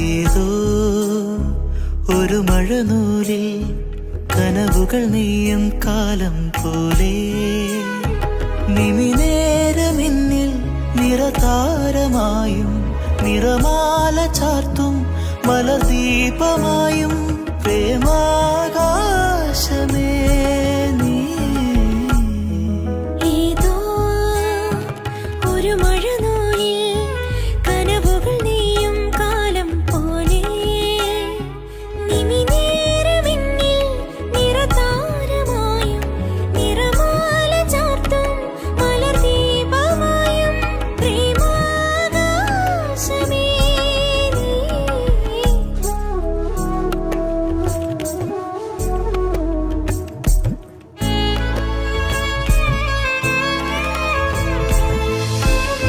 ഏതോ ഒരു മഴനൂലിൽ കനവുകൾ നീയും കാലം പോലെ. നിമിനേരമിന്നിൽ നിറതാരമായും നിറമാല ചാർത്തും മലദീപമാ